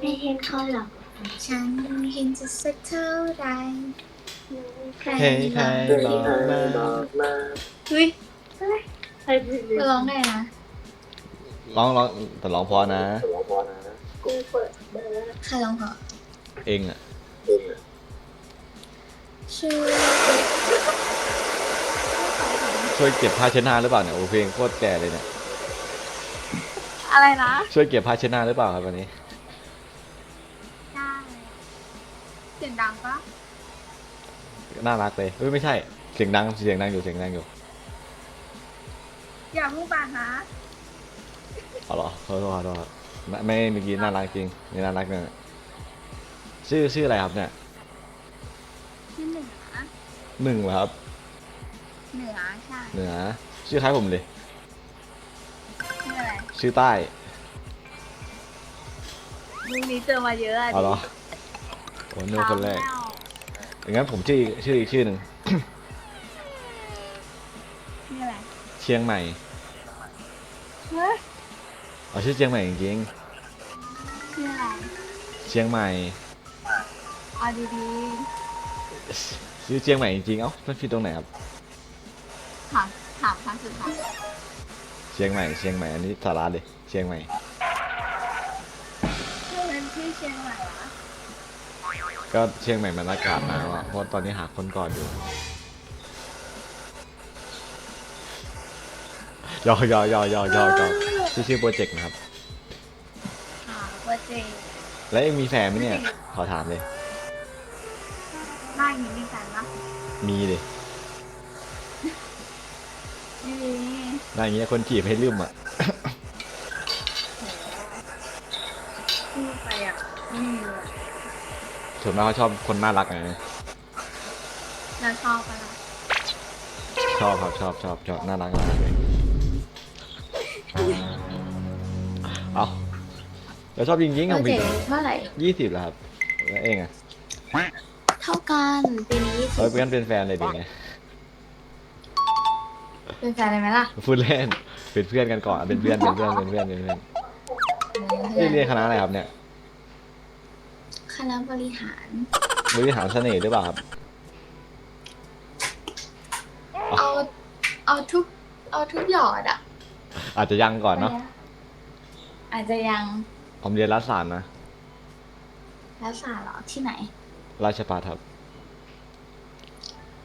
ไม่เห็นเขาหรอกฉันเห็นจะสักเท่าไหรใครเฮ้ยใครบอกมาเฮ้ยใครผิดไปร้องได้นะร้องร้องแต่ร้องเพอนะ กูเปิดเบอร์ใครร้องเหรอเองอะชื่อช่วยเก็บผ้าเช็ดหน้าหรือเปล่าเนี่ยโอ้เพลงโคตรแก่เลยเนี่ยอะไรนะ ช่วยเก็บผ้าเช็ดหน้าหรือเปล่าครับวันนี้ ได้ เสียงดังปะน่ารักเลยเฮ้ยไม่ใช่เสียงดังเสียงดังอยู่เสียงดังอยู่อย่าพูดปานะเอาเหรอขอโทษขอโทษครับไม่ไม่เมื่อกี้น่ารักจริงนี่น่ารักเนี่ยชื่อชื่ออะไรครับเนี่ยชื่อเหนือหนึ่งเหรอครับเหนือใช่เหนือชื่อคล้ายผมเลยชื่ออะไรชื่อใต้มุกนี้เจอมาเยอะอะเอาเหรอโอ้โน่คนแรกอย่างนั้นผมชื่ออีกชื่ออีกชื่อหนึ่งชื่ออะไรเชียงใหม่เฮ้ยเอาชื่อเชียงใหม่จริงชื่ออะไรๆเชียงใหม่ เอาดีชื่อเชียงใหม่จริงๆเอ้ามันผิดตรงไหนครับๆถามถามครั้งสุดท้ายเชียงใหม่เชียงใหม่อันนี้สาระเลยเชียงใหม่ ชื่อเป็นชื่อเชียงใหม่เหรอ ก็เชียงใหม่มันอากาศหนาวอะเพราะตอนนี้หาคนก่อนอยู่ยอยอยอยอยอยอชื่อชื่อโปรเจกต์นะครับถามว่าเจแล้วเองมีแฟนไหมเนี่ย ขอถามเลย บ้านนี้มีแฟนปะมีเลยไม่มีน่าอย่างเงี้ยคนจีบให้ลืมอะ ส่วนมากเขาชอบคนน่ารักไงแล้วชอบปะล่ะชอบครับชอบชอบชอบน่ารักน่ารักเลยเอาแล้วชอบจริงๆของเจพี่เท่าไหร่ ยี่สิบแล้วครับแล้วเองอะเท่ากันปีนี้ยี่สิเฮ้ยบเพื่อนเป็นแฟนเลยดีไงเป็นแฟนเลยไหมล่ะพูดเล่นเป็นเพื่อนกันก่อนเป็นเพื่อนเป็นเพื่อนเป็นเพื่อนเป็นเพื่อนนี่เรียนคณะอะไรครับเนี่ย คณะบริหาร บริหารเสน่ห์หรือเปล่าครับ เอา เอาทุก เอาทุกหยอดอะอาจจะยังก่อนเนาะอาจจะยังผมเรียนรัฐศาสตร์นะรัฐศาสตร์เหรอที่ไหน ราชภัฏครับ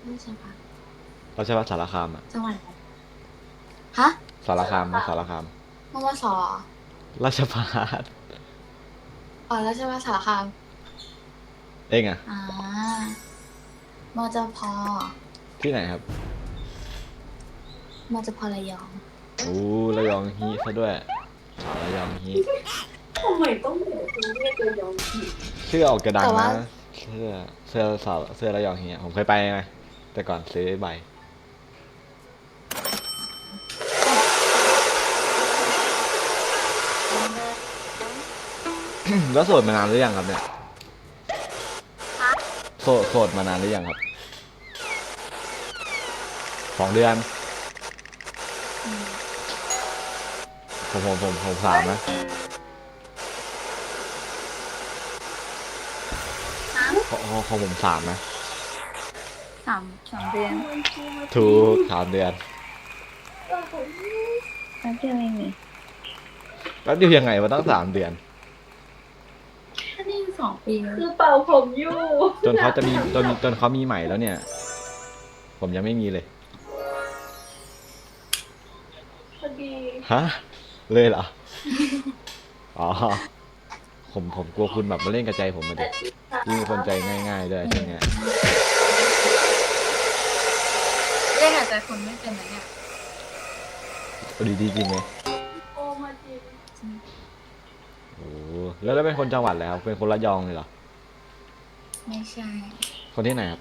ไม่ใช่ปะราชภัฏสารคามอะจังหวัดอะไรฮะสารคามนะสารคามมวสราชภัฏอ๋อแล้วใช่ปะสารคาม เองอะอ่ามจพที่ไหนครับมจพระยอง โอ้ระยองฮีซะด้วยสาวระยองฮีทำไมต้องเหนือคุณเรียกตัวยองผิดเสื้อออกกระดังแต่ว่า นะเสื้อเสื้อสาวเสื้อระยองฮีอะผมเคยไปไงแต่ก่อนซื้อใบแล้วโสดมานานหรือยังครับเนี่ยฮะ โสดโสดมานานหรือยังครับสองเดือนอืมผมผมผมผมสามนะฮะของของของผมสามนะสามสามเดือนถูกสามเดือนแป๊บเดียวเองนี่ แล้วเดียวยังไงมาตั้งสามเดือนแค่นี้ สองปีแล้วคือเป่าผมอยู่จนเขาจะมีจนจนเขามีใหม่แล้วเนี่ย ผมยังไม่มีเลยพอดีฮะเลยเหรออ๋อผมผมกลัวคุณแบบมาเล่นกระใจผมมาดิยิ่งเป็นคนใจง่าย ๆ ด้วยช่วงเนี้ยเรียกอาจจะคนไม่เป็นนะเนี่ยเอาดีๆจริงไหม แล้วแล้วเป็นคนจังหวัดแล้วเป็นคนระยองเลยเหรอ ไม่ใช่ คนที่ไหนครับ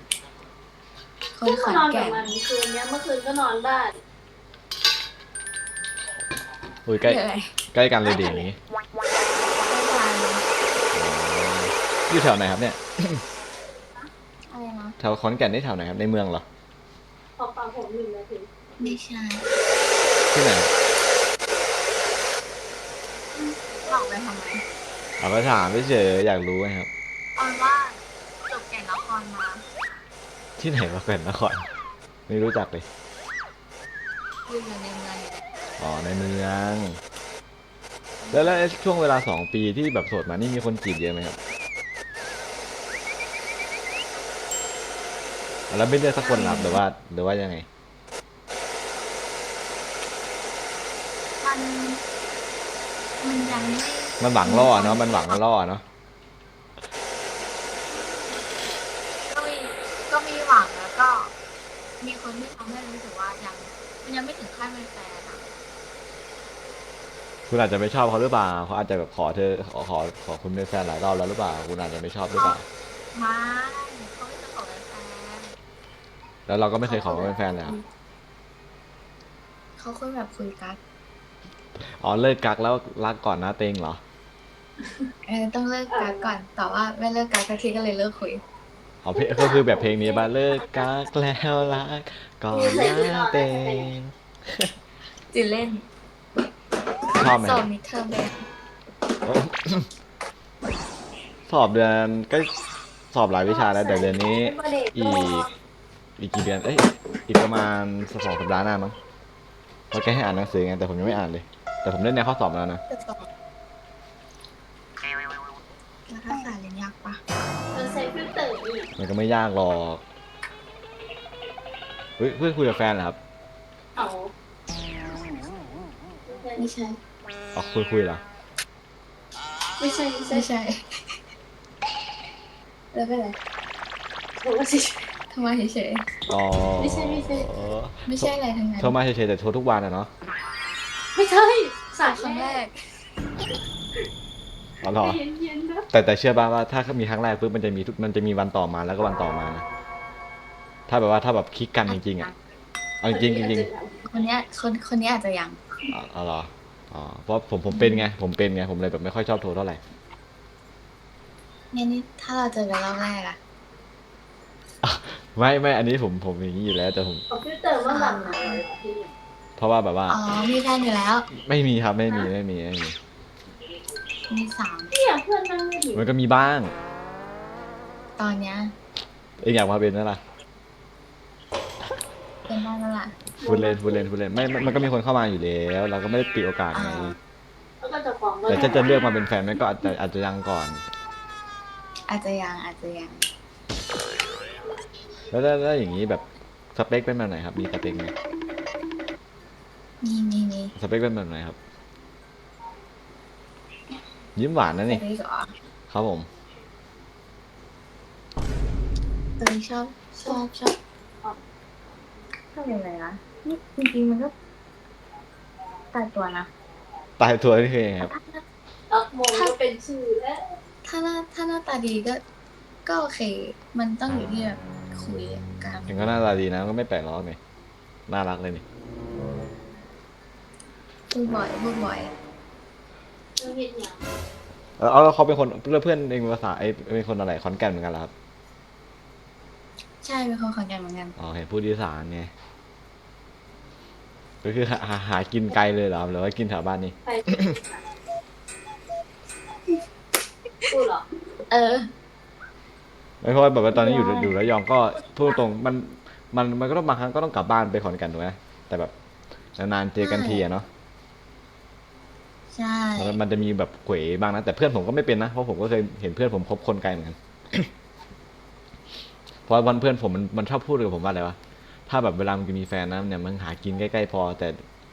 คนที่ขมาอนนอนแก่กับนมันคืนเนี้ยเมื่อคืนก็นอนบ้านอุ้ยใกล้เดี๋ยวอะไรใกล้กันเลยดีนี้ไม่ทันอยู่แถวไหนครับเนี่ยอะไรนะ แถวขอนแก่นนี่แถวไหนครับ ในเมืองเหรอ พอเป่าผมหนึ่งนาทีไม่ใช่ ที่ไหนหลอกไปทำไม เอาไปถามเฉยๆอยากรู้ไงครับ ออนว่าจบแก่นนครมาที่ไหนมาเป็นนครไม่รู้จักเลยอยู่ในเมืองอยู่อ๋อในเมือง แล้วแล้วไอ้ช่วงเวลาสองปีที่แบบโสดมานี่มีคนจีบเยอะไหมครับแล้วไม่เลือกสักคนเหรอครับหรือว่าหรือว่ายังไง มัน มันยังไม่ มันหวังล่อเนาะ มันหวังล่อเนาะ ก็มีก็มีหวังแล้วก็ มีคนที่ทำให้รู้สึกว่ายังมันยังไม่ถึงขั้นเป็นแฟนอะคุณอาจจะไม่ชอบเขาหรือเปล่าเขาอาจจะแบบขอเธอขอขอขอคุณเป็นแฟนหลายรอบแล้วหรือเปล่า คุณอาจจะไม่ชอบหรือเปล่า ไม่เขาไม่จะขอเป็นแฟนแล้วเราก็ไม่เคยขอเขาเป็นแฟนเลยครับเขาคุยแบบคุยกัน อ๋อเลิกกักแล้วรักก่อนนะเต็งเหรอเออต้องเลิกกันก่อนแต่ว่าไม่เลิกกันสักทีก็เลยเลิกคุย อ๋อเพลงก็คือแบบเพลงนี้ป่ะเลิกกักแล้วรักก่อนนะเต็งจิเล่นชอบไหมสคอรับบมิดเทอมเลยสอบเดือนก็สอบหลายวิชาแล้วแต่เดือนนี้ อีกอีกกี่เดือนเอ้ยอีกประมาณสองสัปดาห์หน้ามั้งเพราะแกให้อ่านหนังสือไงแต่ผมยังไม่อ่านเลย แต่ผมเล่นในข้อสอบมาแล้วนะจะสอบแล้วถ้าสายเรียนยากปะมันใช้ฟิลเตอร์อีกมันก็ไม่ยากหรอกเฮ้ยเพื่อนคุยกับแฟนเหรอครับเอาไม่ใช่อ๋อคุยคุยเหรอไม่ใช่ไม่ใช่ไม่ใช่ แล้วเป็นไรผมว่าใช่ทำไมเฉยอ๋อไม่ใช่ไม่ใช่อ๋อๆไม่ใช่อะไรทั้งนั้นโทรมาเฉยๆแต่โทรทุกวันอะเนาะไม่ ใช่สายครั้งแรกอ๋อเหรอเย็นเย็นๆนะแต่แต่เชื่อป่ะว่าถ้ามีครั้งแรกปุ๊บมันจะมีทุกมันจะมีวันต่อมาแล้วก็วันต่อมานะถ้าแบบว่าถ้าแบบคลิกกันจริงๆอะเอาจริงๆจริงคนเนี้ยคนคนนี้อาจจะยังๆอ๋ออ๋อเหรออ๋อเพราะผมผมเป็นไงผมเป็นไงผมเลยแบบไม่ค่อยชอบโทรเท่าไหร่เนี่ยนี่ถ้าเราเจอกันรอบแรกอะไม่ไม่อันนี้ผมผมอย่างนี้อยู่แล้วแต่ผมเอาฟิลเตอร์มาหลังหน่อยพี่เพ ราะว่าแบบว่า อ๋อมีแฟนอยู่แล้ว ไม่มีครับไม่มีไม่มีไม่มี มีสามเนี่ยเพื่อนนั่งไม่ดีมันก็มีบ้าง ตอนเนี้ยเองอยากมาเป็นนั่นล่ะเป็นได้แล้วล่ะพูดเล่นพูดเล่นพูดเล่นไม่มันมันก็มีคนเข้ามาอยู่แล้ว เราก็ไม่ได้ปิดโอกาสไงอ่าแล้วก็จะฟ้องแต่ถ้าจะเลือกมาเป็นแฟนมันก็อาจจะอาจจะยังก่อน อาจจะยังอาจจะยังแล้วแล้วแล้วอย่างนี้แบบสเปคเป็นแบบไหนครับมีสเปคไหม มีมีมีสเปคเป็นแบบไหนครับ ยิ้มหวานนะนี่ตัวนี้ก็อ๋อครับผมตัวนี้ชอบชอบชอบชอบยังไงนะนี่จริงๆมันก็ตายตัวนะตายตัวนี่คือยังไงครับอักโมงก็เป็นชื่อแล้วถ้าหน้าถ้าหน้าตาดีก็ ก็โอเค มันต้องอยู่ที่แบบคุยกันเห็นก็หน้าตาดีนะก็ไม่แปลกหรอกนี่ น่ารักเลยนี่ พูดบ่อยพูดบ่อยเรื่องเห็นอย่างแล้วเอาแล้วเขาเป็นคนเพื่อนเพื่อนเองภาษาไอ้เป็นคนอะไรขอนแก่นเหมือนกันเหรอครับใช่เป็นคนขอนแก่นเหมือนกันอ๋อเห็นพูดอีสานไงก็คือหาหาหากินไกลเลยเหรอครับหรือว่ากินแถวบ้านนี่ใครพูดเหรอเออ ไม่เพราะว่าแบบว่าตอนนี้อยู่ใช่อยู่ระยองก็พูดตรงๆมันมันมันก็ต้องบางครั้งก็ต้องกลับบ้านไปขอนแก่นถูกไหมแต่แบบนานๆเจอกันทีอะเนาะ ใช่มันมันจะมีแบบเขวบ้างนะ แต่เพื่อนผมก็ไม่เป็นนะ เพราะผมก็เคยเห็นเพื่อนผมคบคนไกลเหมือนกัน เพราะวันเพื่อนผมมันมันชอบพูดกับผมว่าอะไรวะ ถ้าแบบเวลามันจะมีแฟนนะเนี่ยมันหากินใกล้ๆพอ แต่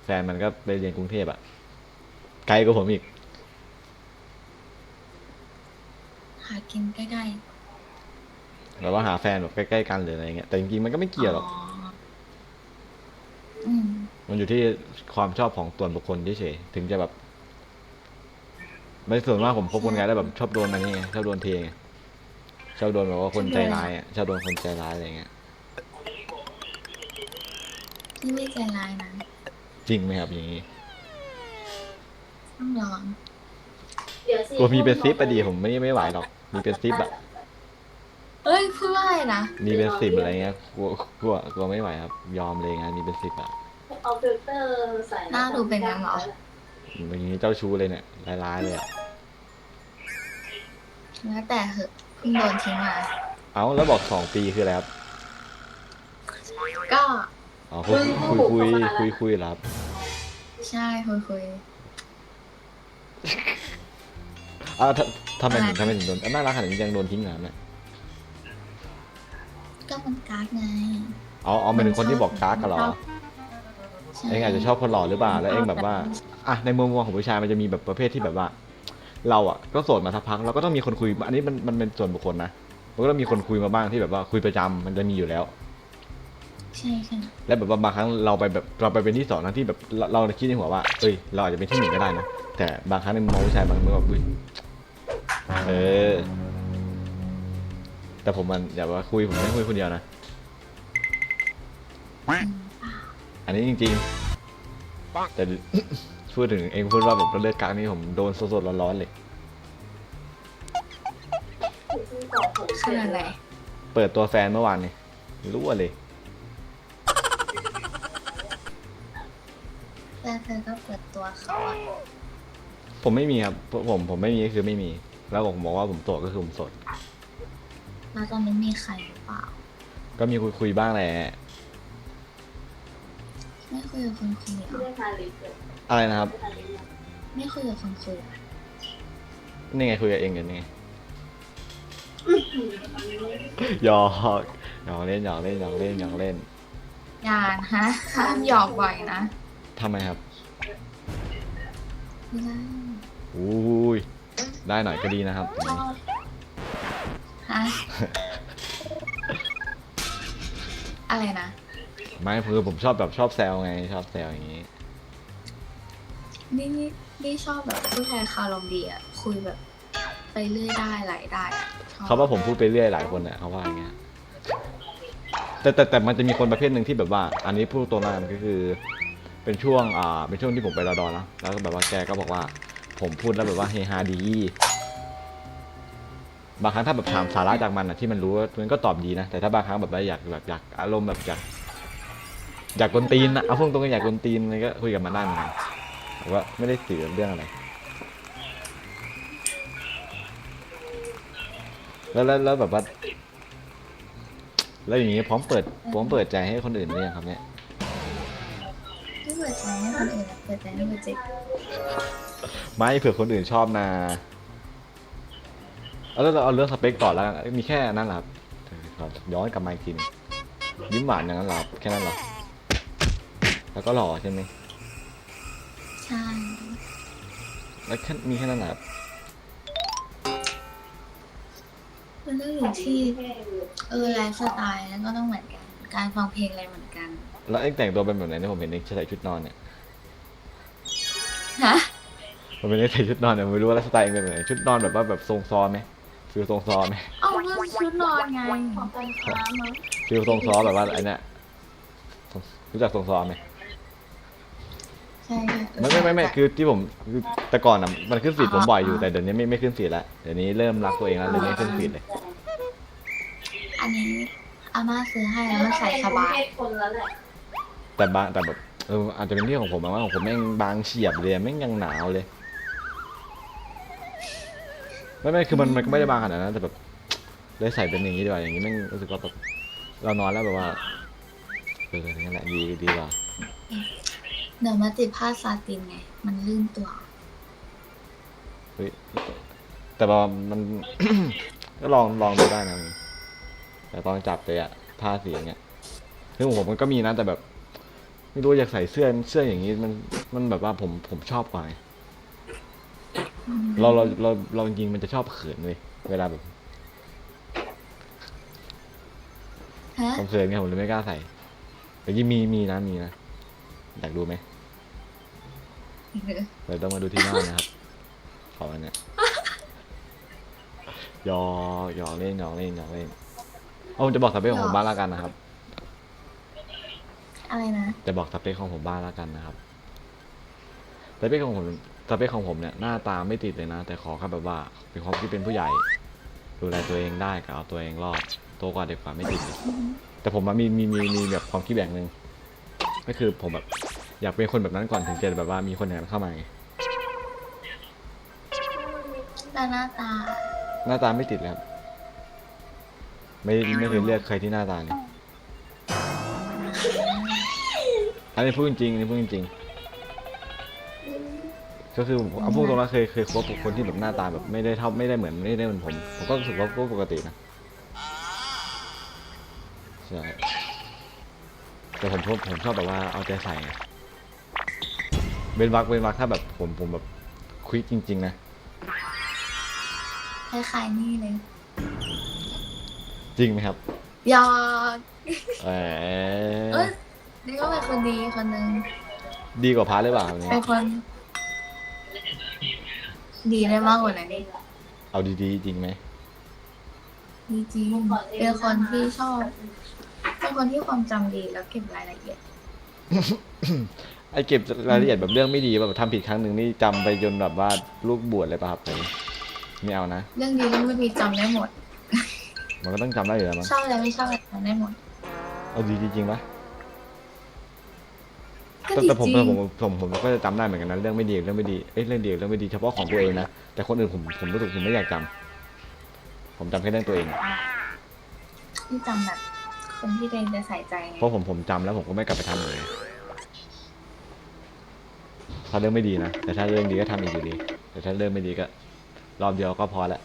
แฟนมันก็ไปเรียนกรุงเทพอะไกลกว่าผมอีก หากินใกล้แบบว่าหาแฟนแบบใกล้ๆกันหรืออะไรเงี้ย แต่จริงๆมันก็ไม่ๆเกี่ยวหรอก อืม มันอยู่ที่ความชอบของส่วนบุคคลเฉยๆถึงจะแบบ ไม่ส่วนมากผมคบคนไกลแล้วแบบชอบโดนอะไรนี่ไงชอบโดนเทไงชอบโดนแบบว่าคนใจร้ายอะชอบโดนคนใจร้ายอะไรเงี้ยนี่ไม่ใจร้ายนะจริงไหมครับอย่างนี้ต้องลองเดี๋ยวสิกลัวมีเป็นซิปอะดีผมไม่ไม่ไหวหรอก มีเป็นซิปอะเอ้ยพูดว่าอะไรนะมีเป็นสิบอะไรเงี้ยกลัวกลัวกลัวไม่ไหวครับ ยอมเลยงานมีเป็นสิบอะเอาฟิลเตอร์ใส่หน้าดูเป็นงั้นเหรออย่างนี้เจ้าชู้เลยเนี่ยร้ายๆเลยอะ แล้วแต่เหอะเพิ่งโดนทิ้งมาเอ้าแล้วบอกสองปีคืออะไรครับก็ อ๋อคุยคุยคุยคุยคุยเหรอครับ ใช่คุยคุยอ้าวทำทำไมถึงอะไรทำไมถึงโดนน่ารักขนาดนี้ยังโดนทิ้งเหรอเนี่ยก็มันการ์ดไง เอาเอาเป็นคนที่บอกกากกันเหรอ ใช่ เองอาจจะชอบคนหล่อหรือเปล่า แล้วเองแบบว่า อะ ในมุมมองของผู้ชายมันจะมีแบบประเภทที่แบบว่า เราอะก็โสดมาสักพักเราก็ต้องมีคนคุย อันนี้มันมันเป็นส่วนบุคคลนะมันก็ต้องมีคนคุยมาบ้างที่แบบว่าคุยประจำมันจะมีอยู่แล้ว ใช่ใช่และแบบว่าบางครั้งเราไปแบบเราไปเป็นที่สองทั้งที่แบบเราเราคิดในหัวว่าเอ้ยเราอาจจะเป็นที่หนึ่งก็ได้นะแต่บางครั้งในมุมมองผู้ชายบางมันแบบอุ้ยเออ แต่ผมมันอย่าว่าคุยผมไม่คุยคนเดียวนะอืมอันนี้จริงๆแต่ พูดถึงเองพูดว่าแบบเราเลิกกลางนี่ผมโดนสดๆร้อนๆเลยขนาดไหนเปิดตัวแฟนเมื่อวานนี่รู้ว่าเลยแล้วเธอก็เปิดตัวเขาอะผมไม่มีครับผมผมไม่มีก็คือไม่มี แล้วผมบอกว่าผมโสดก็คือผมโสดแล้วตอนนี้มีใครหรือเปล่า ก็มีคุยคุยๆบ้างแหละไม่คุยกับคนคุยเหรไม่อ ได้ทานเลยเกิดอะไรนะครับไม่ทานเลยเกิดไม่คุยกับคนคุยเหรอนี่ไงคุยกับเองกันนี่ไงหยอกหยอกเล่นหยอกเล่นหยอกเล่นหยอกเล่นยานฮะห้ามหยอกบ่อยนะทำไมครับไม่ได้อุ้ยได้หน่อยก็ดีนะครับ ชอบฮะ อะไรนะ ไม่คือผมชอบแบบชอบแซวไงชอบแซวอย่างนี้ นี่นี่นี่ชอบแบบผู้ชายคารมดีอะคุยแบบ ไปเรื่อยได้ไหลได้อะชอบเขาว่าผมพูดไปเรื่อยหลายคนเนี่ยเขาว่าอย่างเงี้ยแต่แต่แต่มันจะมีคนประเภทหนึ่งที่แบบว่า อันนี้พูดตัวนั้นก็คือ เป็นช่วงอ่าเป็นช่วงที่ผมไปรอดอนะแล้วก็แบบว่าแกก็บอกว่า ผมพูดแล้วแบบว่าเฮฮาดี บางครั้งถ้าแบบถามสาระจากมันอะที่มันรู้มันก็ตอบดีนะแต่ถ้าบางครั้งแบบว่าอยากแบบอยากอารมณ์แบบอยากอยากกวนตีนนะเอาพูดตรงๆอยากกวนตีนอะไรก็คุยกับมันได้เหมือนกัน แต่ว่าไม่ได้สื่อเรื่องอะไร แล้วแล้วแล้วแบบว่า แล้วอย่างนี้พร้อมเปิดพร้อมเปิดใจให้คนอื่นหรือยังครับเนี่ยไม่เปิดใจให้คนอื่นอะเปิดใจให้คนจิตไม่เผื่อคนอื่นชอบนะเอาแล้วเราเอาเรื่องสเปคก่อนแล้วกันมีแค่นั้นเหรอครับขอย้อนกลับมาอีกทีหนึงยิ้มหวานอย่างนั้นเหรอครับแค่นั้นเหรอแล้วก็หล่อใช่ไหม ใช่ แล้วแค่มีแค่นั้นเหรอครับมันต้องอยู่ที่ เออไลฟ์สไตล์นั้นก็ต้องเหมือนกัน การฟังเพลงอะไรเหมือนกัน แล้วเอ็งแต่งตัวเป็นแบบไหนเนี่ยผมเห็นเอ็งใส่ชุดนอนเนี่ยฮะ ผมเป็นเอ็งใส่ชุดนอนเนี่ยผมไม่รู้ว่าไลฟ์สไตล์เอ็งเป็นแบบไหนชุดนอนแบบว่าแบบทรงซอไหมฟิลทรงซอไหมเอาเรื่องชุดนอนไงของการค้ามั้งฟิลทรงซอแบบว่าไอ้เนี่ยรู้จักทรงซอไหม ใช่ไม่ไม่ไม่ไม่คือที่ผมคือแต่ก่อนอะมันขึ้นฟีดผมบ่อยอยู่แต่เดี๋ยวนี้ไม่ไม่ขึ้นฟีดแล้วเดี๋ยวนี้เริ่มรักตัวเองแล้วเลยไม่ขึ้นฟีดเลยอันนี้อาม่าซื้อให้แล้วมันใส่สบายเพศคนแล้วแหละแต่บางแต่แบบเอออาจจะเป็นที่ของผมนะว่าของผมแม่งบางเฉียบเลยแม่งยังหนาวเลยไม่ไม่คือมันมันก็ไม่ได้บางขนาดนั้นแต่แบบเลยใส่เป็นอย่างนี้ดีกว่าอย่างนี้แม่งรู้สึกว่าแบบเรานอนแล้วแบบว่าเอออย่างนั้นแหละดีดีกว่า เดี๋ยวมาติดผ้าซาตินไง มันลื่นตัว เฮ้ยแต่ว่ามัน ก็ลองลองดูได้นะแต่ตอนจับเลยอะผ้าสีอย่างเงี้ยซึ่งของผมมันก็มีนะแต่แบบ ไม่รู้อยากใส่เสื้อเสื้ออย่างนี้มันมันแบบว่าผมผมชอบกว่าไงเราเราเราเราจริงๆมันจะชอบเขินเลยเวลาแบบฮะ ผมเขินไงผมเลยไม่กล้าใส่แต่ยี่มีมีนะมีนะอยากดูไหม เดี๋ยวต้องมาดูที่บ้านนะครับ ขออันเนี้ยหยอกหยอกเล่นหยอกเล่นหยอกเล่นเอาผมจะบอกสเปคของผมบ้างแล้วกันนะครับ อะไรนะ จะบอกสเปคของผมบ้างแล้วกันนะครับสเปคของผมสเปคของผมเนี่ยหน้าตาไม่ติดเลยนะ แต่ขอแค่แบบว่าเป็นความที่เป็นผู้ใหญ่ ดูแลตัวเองได้กับเอาตัวเองรอดโตกว่าเด็กกว่าไม่ติดเลยแต่ผมว่ามีมีมีมีแบบความคิดแบบหนึ่งก็คือผมแบบ อยากเป็นคนแบบนั้นก่อนถึงจะแบบว่ามีคนอย่างนั้นเข้ามาไงแต่หน้าตา หน้าตาไม่ติดเลยครับไม่ไม่เคยเลือกใครที่หน้าตาเลยอันนี้พูดจริงๆอันนี้พูดจริงๆก็คือผมเอาพูดตรงๆนะเคยเคยคบกับคนที่แบบหน้าตาแบบไม่ได้เท่าไม่ได้เหมือนไม่ได้เหมือนผมผมก็รู้สึกว่าก็ปกตินะใช่แต่ผมชอบผมชอบแบบว่าเอาใจใส่ไง เว้นวักเว้นวักถ้าแบบผมผมแบบคุยจริง ๆ นะ คล้ายๆนี่เลยจริงไหมครับยอดเอเอ้อยนี่ก็เป็นคนดีคนหนึ่งดีกว่าพาร์ทหรือเปล่าครับเนี่ยเป็นคน ดีได้มากกว่านั้นอีกเอาดีๆ จริงไหมดีจริงเป็นคนที่ชอบ เป็นคนที่ความจำดีแล้วเก็บรายละเอียด ไอเก็บรายละเอียดแบบเรื่องไม่ดีแบบทำผิดครั้งหนึ่งนี่จำไปจนแบบว่าลูกบวชเลยป่ะครับผมไม่เอานะ เรื่องดีเรื่องไม่ดีจำได้หมด มันก็ต้องจำได้อยู่แล้วมั้งชอบอะไรไม่ชอบอะไรจำได้หมด เอาดีจริงๆปะก็แต่ดีแต่ผมจริงผมผมผมก็จะจำได้เหมือนกันนะเรื่องไม่ดีกับเรื่องไม่ดีเอ้ยเรื่องดีกับเรื่องไม่ดีเฉพาะของตัวเองนะแต่คนอื่นผมผมรู้สึกผมไม่อยากจำผมจำแค่เรื่องตัวเอง ที่จำแบบคนที่ตัวเองจะใส่ใจไงเพราะผมผมจำแล้วผมก็ไม่กลับไปทำเลย ถ้าเรื่องไม่ดีนะ แต่ถ้าเรื่องดีก็ทำอีกอยู่ดี แต่ถ้าเรื่องไม่ดีก็ รอบเดียวก็พอละ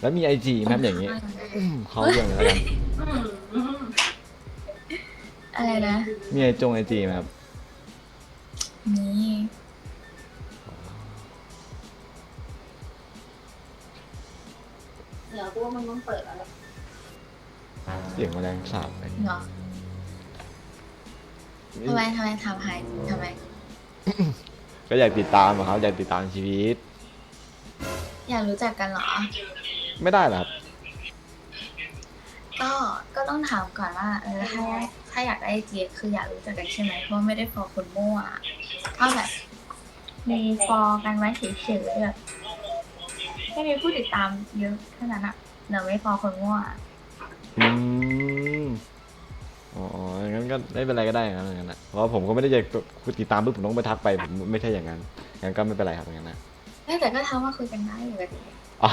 แล้วมีไอจีไหมครับอย่างนี้อืมเขาอย่างนี้แล้วกันอะไรนะ มีไอจงไอจีไหมครับนี่เดี๋ยวกูว่ามันต้องเปิดอะไร เสียงแมลงสาบอะไรเหรอ ทำไมทำไมทำหายทำไม ก็อยากติดตามอะครับ อยากติดตามชีวิต อยากรู้จักกันเหรอ ไม่ได้เหรอครับ ก็ ก็ต้องถามก่อนว่าเออถ้าถ้าอยากได้เจีคืออยากรู้จักกันใช่ไหมเพราะว่าไม่ได้ฟอลคนมั่วถ้าแบบมีฟอลกันไว้เฉยๆแบบไม่มีผู้ติดตามเยอะขนาดนั้นอะเดี๋ยวไม่ฟอลคนมั่วอืม อ๋องั้นก็ไม่เป็นไรก็ได้อย่างนั้นอย่างนั้นนะเพราะว่าผมก็ไม่ได้อยากติดตามปุ๊บผมต้องไปทักไปผมไม่ใช่อย่างนั้นงั้นก็ไม่เป็นไรครับอย่างนั้นนะไม่แต่ก็ทำว่าคุยกันได้ปกติอ๋อ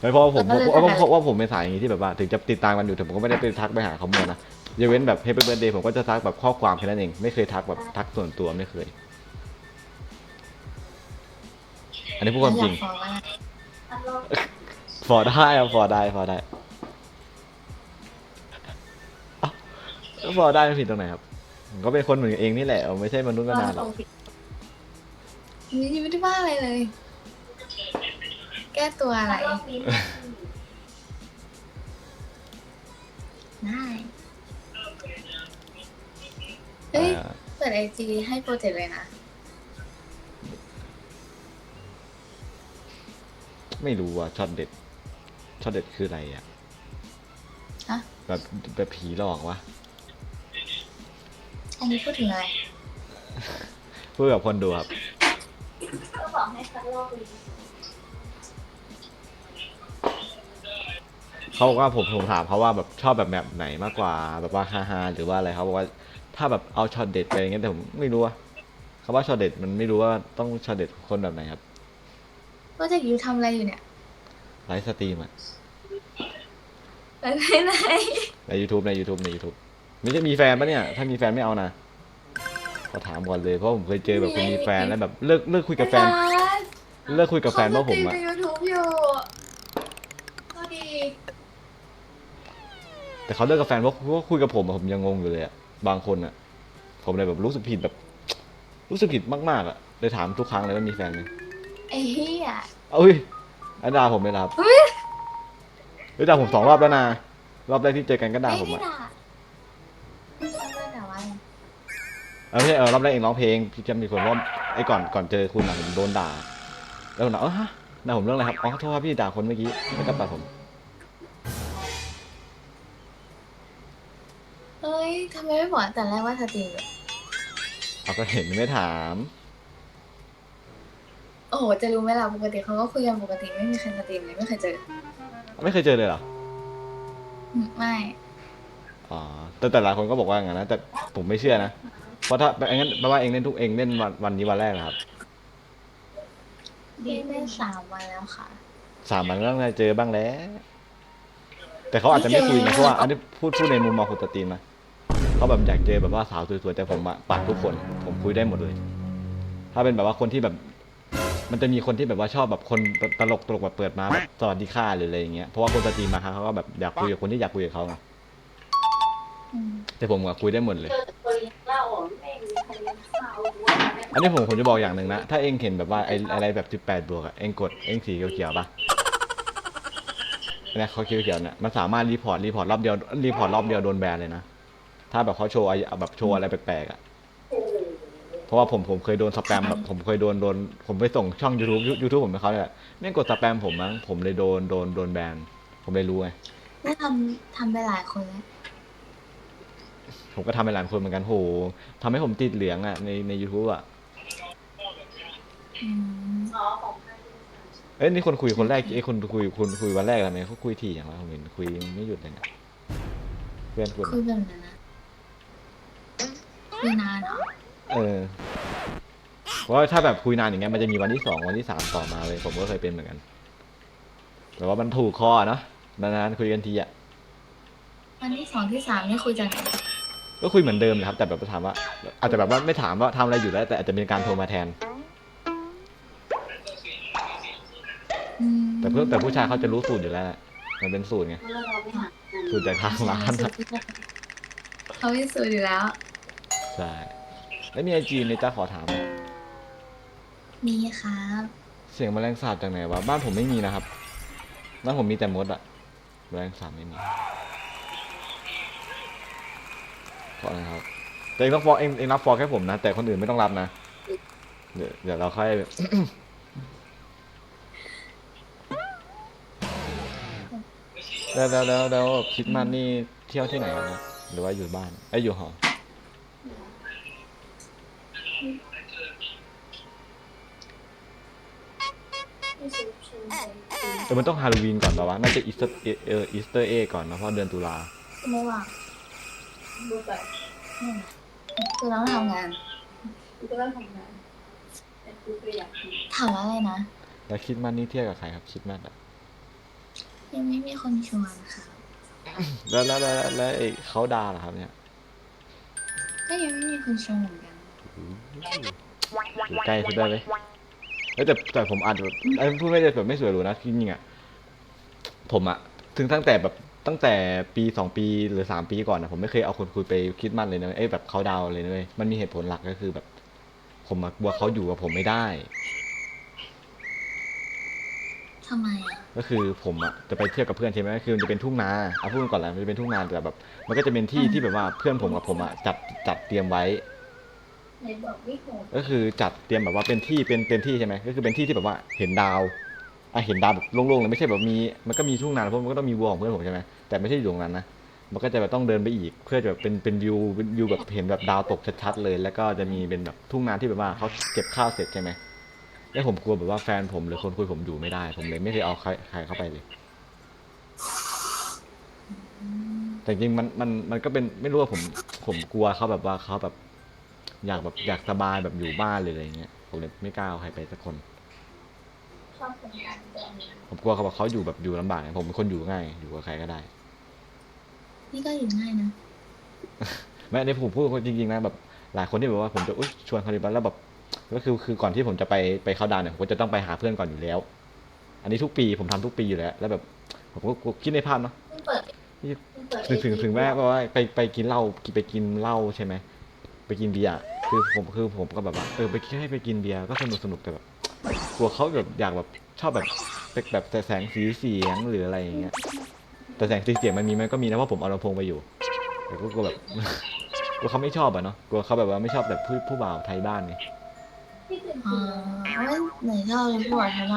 ไม่เพราะว่าผมแล้วก็เลยเพราะว่าทักไปเพราะว่าผมเป็นสายอย่างนี้ที่แบบว่าถึงจะติดตามกันอยู่แต่ผมก็ไม่ได้ไปทักไปหาเขามัวนะยกเว้นแบบเฮปปี้เบิร์ดเดย์ผมก็จะทักแบบข้อความแค่นั้นเองไม่เคยทักแบบทักส่วนตัวไม่เคย อันนี้พูดความจริงอยกฟอลว่าอันรอบฟอได้อะฟอได้ แล้วฟอได้ไม่ผิดตรงไหนครับผมก็เป็นคนเหมือนกันเองนี่แหละไม่ใช่มนุษย์มานานหรอกนี่ไม่ได้ว่าอะไรเลย แก้ตัวอะไรรอบนี้ได้เฮ้ย อ่าเปิดไอจีให้โปรเจกต์เลยนะ ไม่รู้ว่าช็อตเด็ดช็อตเด็ดคืออะไรอะฮะ แบบแบบผีหลอกวะ อันนี้พูดถึงอะไรพูดกับคนดูครับ ก็บอกให้คัดรอบนี้เขาบอกว่าผมผมถามเขาว่าแบบชอบแบบแบบไหนมากกว่า แบบว่าฮาฮาๆหรือว่าอะไรเขาบอกว่าถ้าแบบเอาช็อตเด็ดไปอย่างเงี้ยแต่ผมไม่รู้ว่าคำว่าช็อตเด็ดมันไม่รู้ว่าต้องช็อตเด็ดคนแบบไหนครับโปรเจกต์ยูทำอะไรอยู่เนี่ยไลฟ์สตรีมอะ ไปไหนไหนใน YouTube ใน YouTube ใน YouTube ไม่ใช่มีแฟนปะเนี่ย ถ้ามีแฟนไม่เอานะขอถามก่อนเลยเพราะผมเคยเจอแบบคนมีแฟนแล้วแบบเลิกเลิกคุยกับแฟน เลิกคุยกับแฟนเพราะผมอะเขาสตรีในยูทูบอยู่ก็ดีแต่เขาเลิกกับแฟนเพราะเพราะว่าคุยกับผมอะผมยังงงอยู่เลยอะบางคนอะผมเลยแบบรู้สึกผิดแบบ รู้สึกผิดมากๆอะเลยถามทุกครั้งเลยว่ามีแฟนไหมไอ้เหี้ยเอ้ยอันด่าผมเลยนะครับเฮ้ยด่าผมสองรอบแล้วนะรอบแรกที่เจอกันก็ด่าไม่ผมได้อะด่า ออไม่ใช่เออรอบแรกเองร้องเพลงพี่จะมีคนว่าไอ้ก่อนก่อนเจอคุณอะผมโดนด่า แล้วผมด่าเออฮะด่าผมเรื่องอะไรครับอ๋อขอโทษครับพี่ด่าคนเมื่อกี้แล้วก็ตัดผม เฮ้ยทำไมไม่บอกแต่แรกว่าสตรีมอยู่เอาก็เห็นไม่ถาม โอ้โห จะรู้ไหมล่ะปกติเขาก็คุยกันปกติไม่มีใครสตรีมเลยไม่เคยเจอไม่เคยเจอเลยเหรอ อืมไม่ อ๋อแต่แต่หลายคนก็บอกว่าอย่างนั้นนะแต่ผมไม่เชื่อนะ เพราะถ้าอย่างนั้นแปลว่าเองเล่นทุกเองเล่นวันวันนี้วันแรกเหรอครับดีได้สามวันแล้วค่ะสามวันก็ต้องได้เจอบ้างแล้ว แต่เขาอาจจะไม่คุยนะเพราะว่าอันนี้พูดพูดในมุมมองคนสตรีมนะเขาแบบอยากเจอแบบว่าสาวสวยๆแต่ผมอะปัดทุกคน ผมคุยได้หมดเลย ถ้าเป็นแบบว่าคนที่แบบ มันจะมีคนที่แบบว่าชอบแบบคนตลกตลกแบบเปิดมาแบบสวัสดีค่ะหรืออะไรอย่างเงี้ยเพราะว่าคนสตรีมมาครับเขาก็แบบอยากคุยกับคนที่อยากคุยกับเขาไงอืมแต่ผมอะคุยได้หมดเลย อันนี้ผมผมจะบอกอย่างหนึ่งนะ ถ้าเองเห็นแบบว่าไอ้อะไรแบบ18บวกอะเองกดเองสีเขียวๆปะเนี่ยเขาเขียวๆเนี่ยมันสามารถรีพอร์ตรีพอร์ตรอบเดียวรีพอร์ตรอบเดียวโดนแบนเลยนะ ถ้าแบบเขาโชว์ไอ้แบบโชว์อะไรแปลกๆอะเพราะว่าผมผมเคยโดนสแปมแบบผมเคยโดนโดนผมไปส่งช่อง YouTube YouTube ผมไปเขาเนี่ยแม่งกดสแปมผมมั้งผมเลยโดนโดนโดนแบนผมเลยรู้ไงได้ทำทำไปหลายคนแล้ว ผมก็ทำไปหลายคนเหมือนกันโหทำให้ผมติดเหลืองอะในใน YouTube อะอืม อ๋อของใครเอ้ยนี่คนคุยคนแรกไอ้คนคุยคนคุยวันแรกทำไมเขาคุยถี่อย่างไรผมเห็นคุยไม่หยุดเลยเนี่ยเพื่อนคุณคุยแบบนั้นนะคุยนานเหรอเออเพราะว่าถ้าแบบคุยนานอย่างเงี้ยมันจะมีวันที่สองวันที่สามต่อมาเลยผมก็เคยเป็นเหมือนกัน แต่ว่ามันถูกคอเนาะนานๆคุยกันทีอะวันที่สองที่สามนี่คุยจากไหนก็คุยเหมือนเดิมเลยครับ แต่แบบถามว่า อาจจะแบบว่าไม่ถามว่าทำอะไรอยู่แล้ว แต่อาจจะเป็นการโทรมาแทน อืมแต่เพื่อนแต่ผู้ชายเขาจะรู้สูตรอยู่แล้วแหละมันเป็นสูตรไงเมื่อเราไม่หากันสูตรจากทางร้านอะเขาพิสูจน์อยู่แล้ว ใช่แล้วมีไอจีในจ้าขอถามหน่อยมีครับเสียงแมลงสาบจากไหนวะบ้านผมไม่มีนะครับบ้านผมมีแต่มดอะแมลงสาบไม่มีขอนะครับแต่เองต้องฟอกเองเองรับฟอกแค่ผมนะแต่คนอื่นไม่ต้องรับนะเดี๋ยวเดี๋ยวเราค่อย แล้วแล้วแล้วแล้วคริดมันนี่เที่ยวที่ไหนกันนะหรือว่าอยู่บ้านไอ้ยอยู่หอแต่มันต้องฮาโลวีนก่อนป่าวะน่าจะอีสเตอร์เอออีสเตอร์เอก่อนนะเพราะเดือนตุลาไม่ว่างดูแบบอืมคือต้องทำงานกูก็ต้องทำงานแต่กูก็อยากทถามว่าอะไรนะแล้วคริดมันนี่เที่ยวกับใครครับคริดมันอะ ยังไม่มีคนชวนค่ะ แล้วแล้วแล้วแล้วไอ้เขาดาเหรอครับเนี่ยก็ยังไม่มีคนชวนเหมือนกัน อยู่ใกล้สุดได้เลยเอ้ยแต่แต่ผมอาจจะไอ้พูดไม่ได้แบบไม่สวยหรูนะจริงๆอะผมอะถึงตั้งแต่แบบตั้งแต่ปีสองปีหรือสามปีก่อนนะผมไม่เคยเอาคนคุยไปคริดมันเลยนะเอ้ยแบบเขาดาวเลยนะเว้ยมันมีเหตุผลหลักก็คือแบบ ผมอะกลัวเขาอยู่กับผมไม่ได้ ทำไมอะ ก็คือผมอะจะไปเที่ยวกับเพื่อนใช่ไหมคือมันจะเป็นทุ่งนาเอาพูดก่อนแหละมันจะเป็นทุ่งนาแต่แบบ มันก็จะเป็นที่ที่แบบว่าเพื่อนผมกับผมอะจัดจัดเตรียมไว้ำในบอกไม่โหดก็คือจัดเตรียมแบบว่าเป็นที่เป็นเป็นที่ใช่ไหมก็คือเป็นที่ที่แบบว่าเห็นดาวอะเห็นดาวแบบโล่งๆเลยไม่ใช่แบบมีมันก็มีทุ่งนาเพราะมันก็ต้องมีวัวของเพื่อนผมใช่ไหมแต่ไม่ใช่อยู่ตรงนั้นนะมันก็จะแบบต้องเดินไปอีกเพื่อจะแบบเป็นเป็นวิวเป็นวิวแบบเห็นแบบดาวตกชัดๆเลย แล้วก็จะมีเป็นแบบทุ่งนาที่แบบว่าเขาเก็บข้าวเสร็จใช่ไหม แล้วผมกลัวแบบว่าแฟนผมหรือคนคุยผมอยู่ไม่ได้ ผมเลยไม่เคยเอาใครใครเข้าไปเลย แต่จริงๆมันมันมันก็เป็นไม่รู้ว่าผมผมกลัวเขาแบบว่าเขาแบบ อยากแบบอยากสบายแบบอยู่บ้านเลยอะไรเงี้ยผมเลยไม่กล้าเอาใครไปสักคนชอบคนการเดินผมกลัวเขาบอกเขาอยู่แบบอยู่ลำบากไงผมเป็นคนอยู่ง่ายอยู่กับใครก็ได้ นี่ก็อยู่ง่ายนะ ไม่ในผมพูดจริงๆนะแบบ หลายคนที่แบบว่าผมจะอุ๊ยชวนเขาไปบ้านแล้วแบบ ก็คือคือก่อนที่ผมจะไปไปเข้าดาวน์เนี่ยผมก็จะต้องไปหาเพื่อนก่อนอยู่แล้ว อันนี้ทุกปีผมทำทุกปีอยู่แล้ว แล้วแบบ ผมก็คิดในภาพเนาะเพิ่งเปิดนี่เพิ่งเปิดถึงถึงถึงแม้ว่าไปไปกินเหล้าไปกินเหล้าใช่ไหมไปกินเบียร์คือผมคือผมก็แบบว่าเออไปให้ไปกินเบียร์ก็สนุกสนุกแต่แบบกลัวเขาแบบอยากแบบชอบแบบแบบแบบแต่แสงสีเสียงหรืออะไรอย่างเงี้ยแต่แสงสีเสียงมันมีไหมก็มีนะเพราะผมเอาลำโพงไปอยู่แต่ก็กลัวแบบกลัวเขาไม่ชอบอะเนาะกลัวเขาแบบว่าไม่ชอบแบบผู้ผู้บ่าวไทยบ้านไงที่เป็น อ๋อว่าไหนชอบเลยพูดทำไม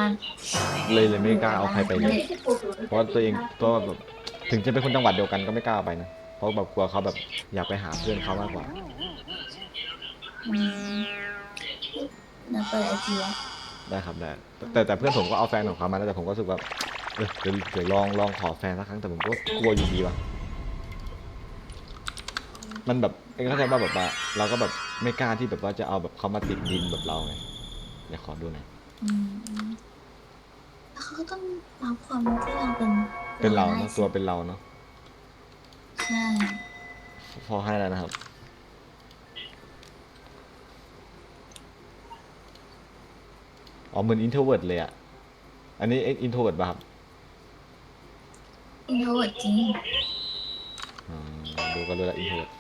เลยเลยไม่กล้าเอาใครไปเลยที่ปูดูเพราะตัวเองตัวแบบถึงจะเป็นคนจังหวัดเดียวกันก็ไม่กล้าเอาไปนะเพราะแบบกลัวเขาแบบอยากไปหาเพื่อนเขามากกว่าอืมน่าเปิดไอจีอะได้ครับได้แต่แต่เพื่อนผมก็เอาแฟนของเขามาแล้วแต่ผมก็รู้สึกว่าเออเดี๋ยวเดี๋ยวลองลองขอแฟนสักครั้งแต่ผมก็กลัวอยู่ดีว่ะมันแบบ เองเข้าใจว่าแบบว่าเราก็แบบไม่กล้าที่แบบว่าจะเอาแบบเขามาติดดินแบบเราไงเดี๋ยวขอดูหน่อย อืมแล้วเขาก็ต้องรับความที่เราเป็นเป็นเราได้เนอะสิตัวเป็นเราเนาะใช่พอให้แล้วนะครับ อ๋อเหมือนอินโทรเวิร์ดเลยอะอันนี้อินโทรเวิร์ดป่ะครับอินโทรเวิร์ดจริงอ่าดูก็รู้แล้วอินโทรเวิร์ด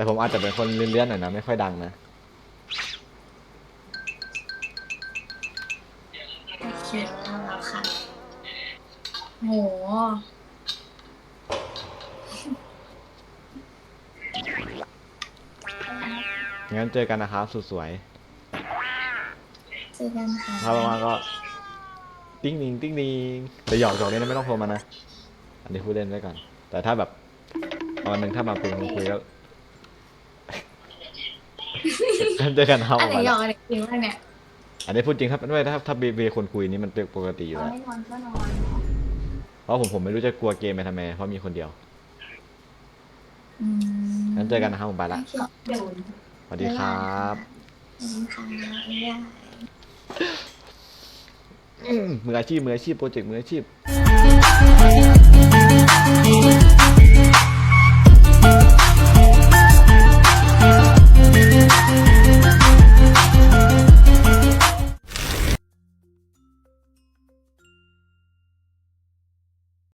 แต่ผมอาจจะเป็นคนเลื่อนๆหน่อยนะ ไม่ค่อยดังนะ โอเคทำแล้วค่ะโหงั้นเจอกันนะครับสุดสวย เจอกันค่ะถ้าว่างๆก็ ติ้งนิงติ้งนิงแต่หยอกหยอกเล่นนะไม่ต้องโทรมานะ อันนี้พูดเล่นไว้ก่อน แต่ถ้าแบบวันหนึ่งถ้ามาคุยมาคุยก็ เจอกันนะครับอะไรวันหยละอกอะไรจริงวะเนี่ยอันนี้พูดจริงถ้าไม่ถ้าถ้าเบคนคุยนี่มันเป็นปกติอยู่เอาแล้วไม่นอนก็นอนเพราะผมผมไม่รู้จะกลัวเกมไปทำไมเพราะมีคนเดียวอืมงั้นเจอกันนะครับผมไปละโอเคเดี๋ยวสวัสดีครับสวัสดีค่ะบ๊ายบายอืมมืออาชีพมืออาชีพโปรเจกต์มืออาชีพ